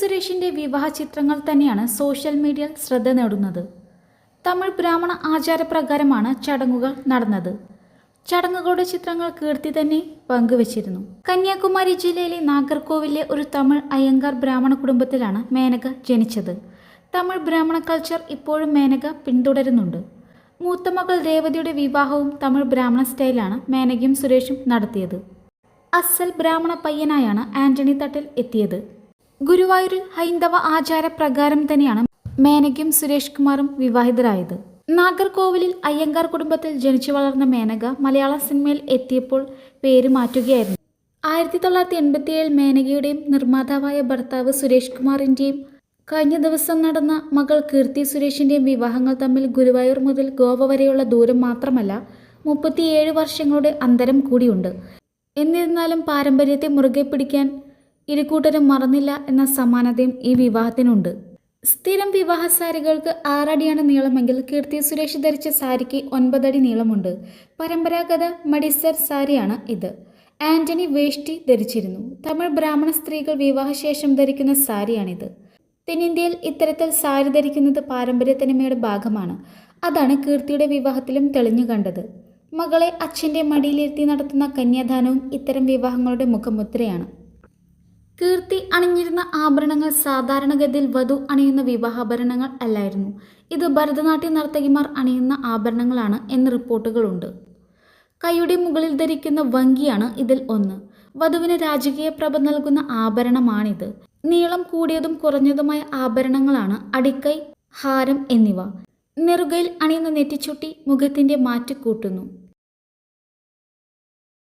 സുരേഷിന്റെ വിവാഹ ചിത്രങ്ങൾ തന്നെയാണ് സോഷ്യൽ മീഡിയയിൽ ശ്രദ്ധ നേടുന്നത്. തമിഴ് ബ്രാഹ്മണ ആചാരപ്രകാരമാണ് ചടങ്ങുകൾ നടന്നത്. ചടങ്ങുകളുടെ ചിത്രങ്ങൾ കീർത്തി തന്നെ പങ്കുവച്ചിരുന്നു. കന്യാകുമാരി ജില്ലയിലെ നാഗർകോവിലെ ഒരു തമിഴ് അയ്യങ്കാർ ബ്രാഹ്മണ കുടുംബത്തിലാണ് മേനക ജനിച്ചത്. തമിഴ് ബ്രാഹ്മണ കൾച്ചർ ഇപ്പോഴും മേനക പിന്തുടരുന്നുണ്ട്. മൂത്ത മകൾ രേവതിയുടെ വിവാഹവും തമിഴ് ബ്രാഹ്മണ സ്റ്റൈലാണ് മേനകയും സുരേഷും നടത്തിയത്. അസൽ ബ്രാഹ്മണ പയ്യനായാണ് ആന്റണി തട്ടിൽ എത്തിയത്. ഗുരുവായൂരിൽ ഹൈന്ദവ ആചാരപ്രകാരം തന്നെയാണ് മേനകയും സുരേഷ് കുമാറും വിവാഹിതരായത്. നാഗർകോവിലിൽ അയ്യങ്കാർ കുടുംബത്തിൽ ജനിച്ചു വളർന്ന മേനക മലയാള സിനിമയിൽ എത്തിയപ്പോൾ പേര് മാറ്റുകയായിരുന്നു. ആയിരത്തി തൊള്ളായിരത്തി എൺപത്തിയേഴിൽ മേനകയുടെയും നിർമ്മാതാവായ ഭർത്താവ് സുരേഷ് കുമാറിന്റെയും കഴിഞ്ഞ ദിവസം നടന്ന മകൾ കീർത്തി സുരേഷിന്റെയും വിവാഹങ്ങൾ തമ്മിൽ ഗുരുവായൂർ മുതൽ ഗോവ വരെയുള്ള ദൂരം മാത്രമല്ല മുപ്പത്തിയേഴ് വർഷങ്ങളുടെ അന്തരം കൂടിയുണ്ട്. എന്നിരുന്നാലും പാരമ്പര്യത്തെ മുറുകെ പിടിക്കാൻ ഇരുകൂട്ടരും മറന്നില്ല എന്ന സമാനതയും ഈ വിവാഹത്തിനുണ്ട്. സ്ഥിരം വിവാഹ സാരികൾക്ക് ആറടിയാണ് നീളമെങ്കിൽ കീർത്തി സുരേഷ് ധരിച്ച സാരിക്ക് ഒൻപതടി നീളമുണ്ട്. പരമ്പരാഗത മഡിസർ സാരിയാണ് ഇത്. ആന്റണി വേഷ്ടി ധരിച്ചിരുന്നു. തമിഴ് ബ്രാഹ്മണ സ്ത്രീകൾ വിവാഹശേഷം ധരിക്കുന്ന സാരിയാണിത്. തെന്നിന്ത്യയിൽ ഇത്തരത്തിൽ സാരി ധരിക്കുന്നത് പാരമ്പര്യത്തനിമയുടെ ഭാഗമാണ്. അതാണ് കീർത്തിയുടെ വിവാഹത്തിലും തെളിഞ്ഞു കണ്ടത്. മകളെ അച്ഛന്റെ മടിയിലിരുത്തി നടത്തുന്ന കന്യാദാനവും ഇത്തരം വിവാഹങ്ങളുടെ മുഖമുദ്രയാണ്. കീർത്തി അണിഞ്ഞിരുന്ന ആഭരണങ്ങൾ സാധാരണഗതിയിൽ വധു അണിയുന്ന വിവാഹാഭരണങ്ങൾ അല്ലായിരുന്നു. ഇത് ഭരതനാട്യ നർത്തകിമാർ അണിയുന്ന ആഭരണങ്ങളാണ് എന്ന് റിപ്പോർട്ടുകളുണ്ട്. കൈയുടെ മുകളിൽ ധരിക്കുന്ന വങ്കിയാണ് ഇതിൽ ഒന്ന്. വധുവിന് രാജകീയ പ്രഭ നൽകുന്ന ആഭരണമാണിത്. നീളം കൂടിയതും കുറഞ്ഞതുമായ ആഭരണങ്ങളാണ് അടിക്കൈ ഹാരം എന്നിവ. നെറുകയിൽ അണിയുന്ന നെറ്റിച്ചുട്ടി മുഖത്തിന്റെ മാറ്റ് കൂട്ടുന്നു.